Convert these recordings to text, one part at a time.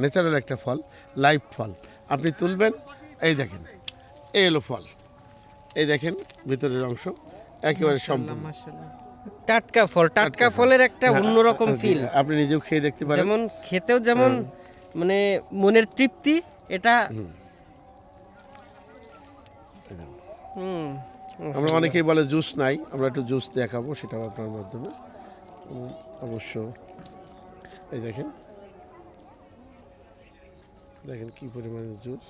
Natural একটা ফল live ফল। আপনি তুলবেন এই দেখেন এই এলো ফল। এই দেখেন ভিতরের অংশ একেবারে সম্পূর্ণ। টাটকা ফল টাটকা ফলের একটা হ্যাঁ, অন্যরকম ফিল আপনি নিজেও খেয়ে দেখতে পারেন। যেমন খেতেও যেমন মানে মনের তৃপ্তি এটা আমরা অনেকেই বলে জুস নাই আমরা একটু জুস দেখাবো সেটাও আপনার মাধ্যমে। অবশ্য এই দেখেন দেখেন কি পরিমাণে জুস।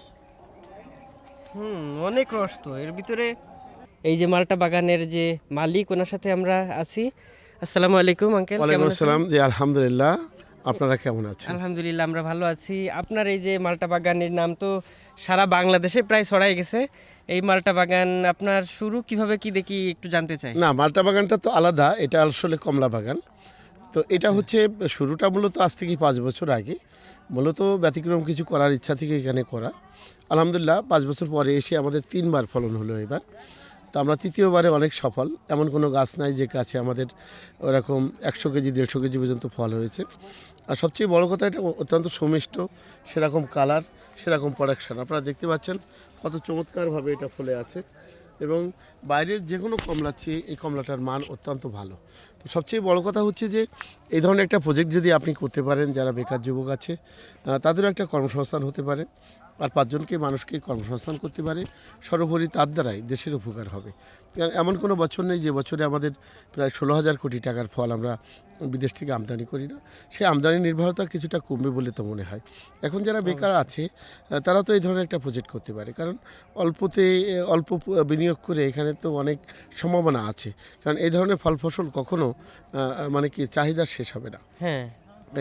হুম অনেক রস তো। এর ভিতরে এই যে মালটা বাগানের যে মালিক ওনার সাথে আমরা আছি। আসসালামু আলাইকুম আঙ্কেল ওয়ালাইকুম আসসালাম। জি আলহামদুলিল্লাহ। আপনারা কেমন আছেন? আলহামদুলিল্লাহ আমরা ভালো আছি। আপনার এই যে মালটা বাগানের নাম তো সারা বাংলাদেশে প্রায় ছড়াই গেছে। এই মালটা বাগান আপনার শুরু কীভাবে কি দেখি একটু জানতে চাই। না মালটা বাগানটা তো আলাদা। এটা আসলে কমলা বাগান। তো এটা হচ্ছে, শুরুটা মূলত আজ থেকে পাঁচ বছর আগে। মূলত ব্যতিক্রম কিছু করার ইচ্ছা থেকে এখানে করা। আলহামদুলিল্লাহ, পাঁচ বছর পরে এসে আমাদের তিনবার ফলন হলো এবার। তো আমরা তৃতীয়বারে অনেক সফল। এমন কোনো গাছ নাই যে গাছে আমাদের ওরকম একশো কেজি, দেড়শো কেজি পর্যন্ত ফল হয়েছে। আর সবচেয়ে বড় কথা, এটা অত্যন্ত সমিষ্ট, সেরকম কালার, সেরকম প্রোডাকশান। আপনারা দেখতে পাচ্ছেন কত চমৎকারভাবে এটা ফলে আছে। এবং বাইরের যে কোনো কমলার চেয়ে এই কমলাটার মান অত্যন্ত ভালো। তো সবচেয়ে বড় কথা হচ্ছে যে, এই ধরনের একটা প্রজেক্ট যদি আপনি করতে পারেন, যারা বেকার যুবক আছে তাদেরও একটা কর্মসংস্থান হতে পারে। আর পাঁচজনকে মানুষকে কর্মসংস্থান করতে পারে। সর্বোপরি তার দ্বারাই দেশের উপকার হবে। কারণ এমন কোনো বছর নেই যে বছরে আমাদের প্রায় ষোলো হাজার কোটি টাকার ফল আমরা বিদেশ থেকে আমদানি করি না। সে আমদানি নির্ভরতা কিছুটা কমবে বলে তো মনে হয়। এখন যারা বেকার আছে তারা তো এই ধরনের একটা প্রজেক্ট করতে পারে। কারণ অল্পতে অল্প বিনিয়োগ করে এখানে তো অনেক সম্ভাবনা আছে। কারণ এই ধরনের ফল ফসল কখনো মানে কি চাহিদা শেষ হবে না। হ্যাঁ।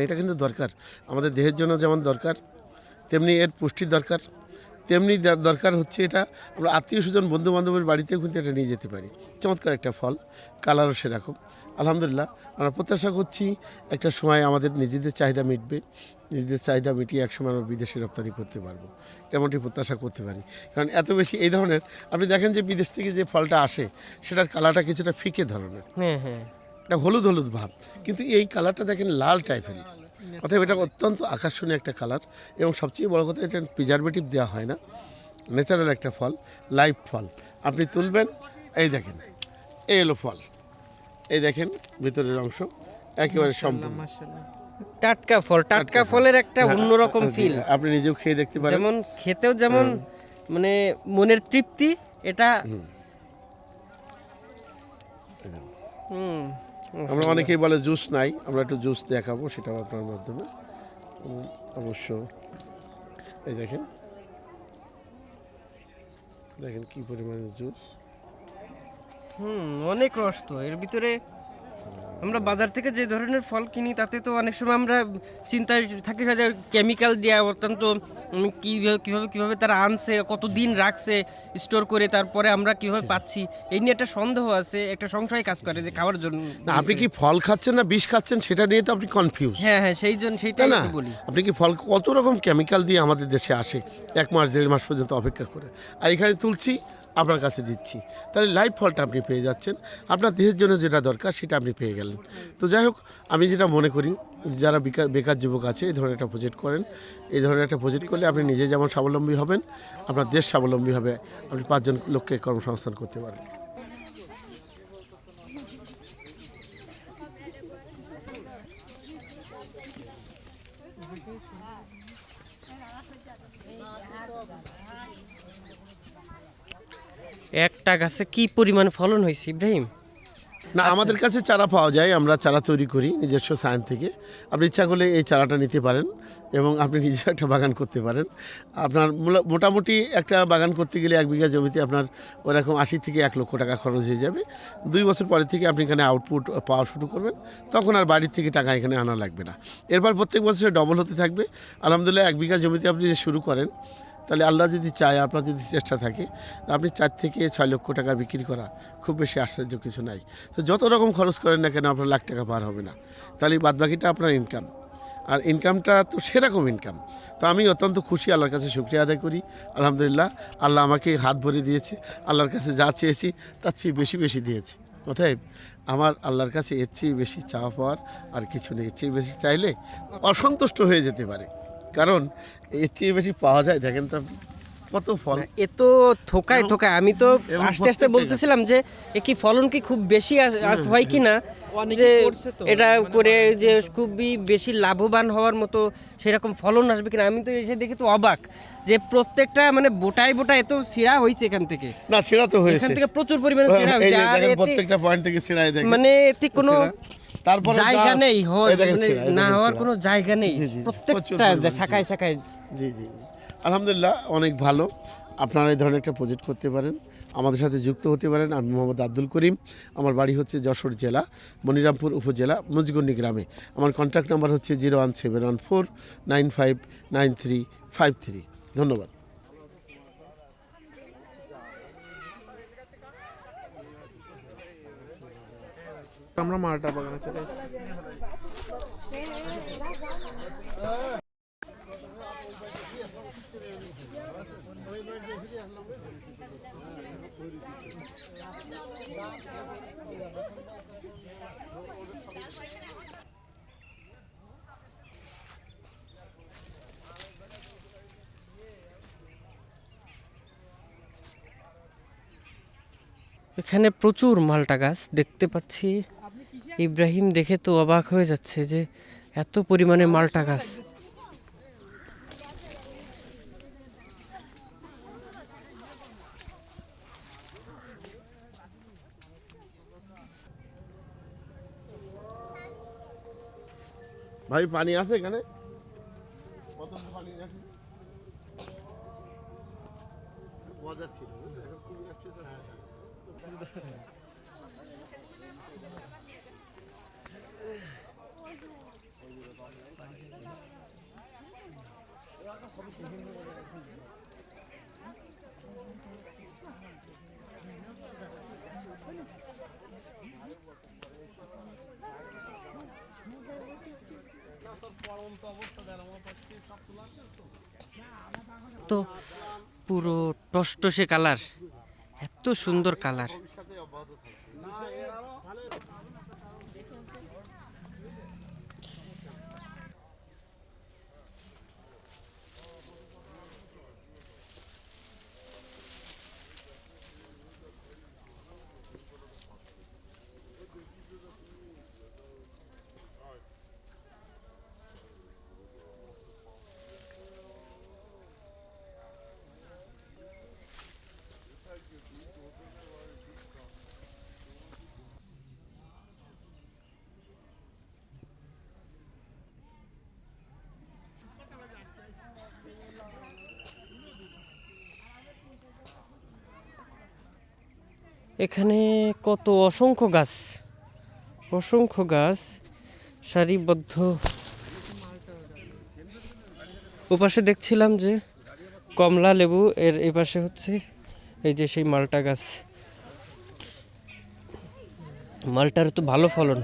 এটা কিন্তু দরকার। আমাদের দেহের জন্য যেমন দরকার তেমনি এর পুষ্টির দরকার। তেমনি দরকার হচ্ছে এটা আমরা আত্মীয় স্বজন বন্ধু বান্ধবের বাড়িতেও কিন্তু এটা নিয়ে যেতে পারি। চমৎকার একটা ফল কালারও সেরকম। আলহামদুলিল্লাহ আমরা প্রত্যাশা করছি একটা সময় আমাদের নিজেদের চাহিদা মিটবে। নিজেদের চাহিদা মিটিয়ে একসময় আমরা বিদেশে রপ্তানি করতে পারব। তেমনটি প্রত্যাশা করতে পারি। কারণ এত বেশি এই ধরনের আপনি দেখেন যে বিদেশ থেকে যে ফলটা আসে সেটার কালারটা কিছুটা ফিকে ধরনের। হ্যাঁ হ্যাঁ। এটা হলুদ হলুদ ভাব। কিন্তু এই কালারটা দেখেন লাল টাইপের অতএব এটা অত্যন্ত আকর্ষণীয় একটা কালার এবং সবচেয়ে বড় কথা এটা প্রিজারভেটিভ দেওয়া হয় না। ন্যাচারাল একটা ফল লাইভ ফল। আপনি তুলবেন এই দেখেন এই হলো ফল। এই দেখেন ভিতরের অংশ একেবারে সম্পূর্ণ। টাটকা ফল টাটকা ফলের একটা হ্যাঁ, অন্যরকম ফিল আপনি নিজেও খেয়ে দেখতে পারেন। যেমন খেতেও যেমন মানে মনের তৃপ্তি এটা হুম। আমরা অনেকেই বলে জুস নাই, আমরা একটু জুস দেখাবো, সেটাও আপনার মাধ্যমে। অবশ্য, এই দেখেন। দেখেন কি পরিমাণে জুস। হুম, অনেক রস তো, এর ভিতরে আমরা বাজার থেকে যে ধরনের ফল কিনি তাতে তো অনেক সময় আমরা চিন্তায় থাকি যে কেমিক্যাল দেওয়া অত্যন্ত কীভাবে কীভাবে কীভাবে তারা আনছে কত দিন রাখছে স্টোর করে তারপরে আমরা কীভাবে পাচ্ছি এই নিয়ে একটা সন্দেহ আছে একটা সংশয় কাজ করে যে খাওয়ার জন্য। না আপনি কি ফল খাচ্ছেন না বিষ খাচ্ছেন সেটা নিয়ে তো আপনি কনফিউজ হ্যাঁ হ্যাঁ সেই জন্য তাই সেইটাই না বলি। আপনি কি ফল কত রকম কেমিক্যাল দিয়ে আমাদের দেশে আসে এক মাস দেড় মাস পর্যন্ত অপেক্ষা করে? আর এখানে তুলছি আপনার কাছে দিচ্ছি। তাহলে লাইভ ফলটা আপনি পেয়ে যাচ্ছেন। আপনার দেহের জন্য যেটা দরকার, সেটা আপনি পেয়ে গেলেন। তো যাই হোক, আমি যেটা মনে করি, যারা বেকার যুবক আছে, এই ধরনের একটা প্রজেক্ট করেন। এই ধরনের একটা প্রজেক্ট করলে আপনি নিজে যেমন স্বাবলম্বী হবেন, আপনার দেশ স্বাবলম্বী হবে, আপনি পাঁচজন লোককে কর্মসংস্থান করতে পারেন। একটা গাছে কি পরিমাণ ফলন হয়েছে ইব্রাহিম? না আমাদের কাছে চারা পাওয়া যায় আমরা চারা তৈরি করি নিজস্ব সায়েন্স থেকে। আপনি ইচ্ছা করলে এই চারাটা নিতে পারেন এবং আপনি নিজে একটা বাগান করতে পারেন। আপনার মোটামুটি একটা বাগান করতে গেলে এক বিঘা জমিতে আপনার ওরকম আশি থেকে এক লক্ষ টাকা খরচ হয়ে যাবে। দুই বছর পরে থেকে আপনি এখানে আউটপুট পাওয়া শুরু করবেন। তখন আর বাড়ির থেকে টাকা এখানে আনা লাগবে না। এরপর প্রত্যেক বছরে ডবল হতে থাকবে। আলহামদুলিল্লাহ এক বিঘা জমিতে আপনি শুরু করেন তাহলে আল্লাহ যদি চায়, আপনার যদি চেষ্টা থাকে, আপনি চার থেকে ছয় লক্ষ টাকা বিক্রি করা খুব বেশি আশ্চর্য কিছু নাই। তো যত রকম খরচ করেন না কেন, আপনার লাখ টাকা পার হবে না। তাহলে বাদ বাকিটা আপনার ইনকাম আর ইনকামটা তো সেরকম ইনকাম তো আমি অত্যন্ত খুশি, আল্লাহর কাছে শুক্রিয়া আদায় করি। আলহামদুলিল্লাহ, আল্লাহ আমাকে হাত ভরে দিয়েছে। আল্লাহর কাছে যা চেয়েছি, তার চেয়ে বেশি বেশি দিয়েছে। অতএব আমার আল্লাহর কাছে এর চেয়ে বেশি চাওয়া পাওয়ার আর কিছু নেই। এর চেয়ে বেশি চাইলে অসন্তুষ্ট হয়ে যেতে পারে। কারণ এর চেয়ে বেশি পাওয়া যায়। দেখেন তো আপনি কত ফল। এ তো থোকায় থোকায়। আমি তো আস্তে আস্তে বলতেছিলাম যে এ কি ফলন কি খুব বেশি আস- আস হয় কি না? যে এটা করে যে খুবই বেশি লাভবান হওয়ার মতো সেরকম ফলন আসবে কিনা? আমি তো এসে দেখি তো অবাক যে প্রত্যেকটা মানে বোটায় বোটায় এত সিরা হয়েছে এখান থেকে। না সেটা তো হয়েছে। এখান থেকে প্রচুর পরিমাণে সিরা এই হয়েছে। আর প্রত্যেকটা পয়েন্ট থেকে ছিড়াই দেখেন। মানে এতে কোনো ছিঁড়া। তারপরে জায়গা নেই মানে না হওয়ার কোনো জায়গা নেই। প্রত্যেকটা শাখায় শাখায় জি জি জি। আলহামদুলিল্লাহ অনেক ভালো। আপনারা এই ধরনের একটা প্রজেক্ট করতে পারেন। আমাদের সাথে যুক্ত হতে পারেন আমি মোহাম্মদ আব্দুল করিম। আমার বাড়ি হচ্ছে যশোর জেলা মনিরামপুর উপজেলা মুজগন্ডি গ্রামে। আমার কন্ট্যাক্ট নাম্বার হচ্ছে zero one seven one four nine five nine three five three ধন্যবাদ। আমরা মালটা বাগানে চলে এখানে প্রচুর মালটা গাছ দেখতে পাচ্ছি। ইব্রাহিম দেখে তো অবাক হয়ে যাচ্ছে যে এত পরিমাণে মালটা গাছ। ভাই, পানি আছে এখানে? মজা ছিল আসছে তো। তো পুরো টসটসে কালার এত সুন্দর কালার। এখানে কত অসংখ্য গাছ অসংখ্য গাছ সারিবদ্ধ। ওপাশে দেখছিলাম যে কমলা লেবু, এর এপাশে হচ্ছে এই যে সেই মালটা গাছ। মালটার তো ভালো ফলন।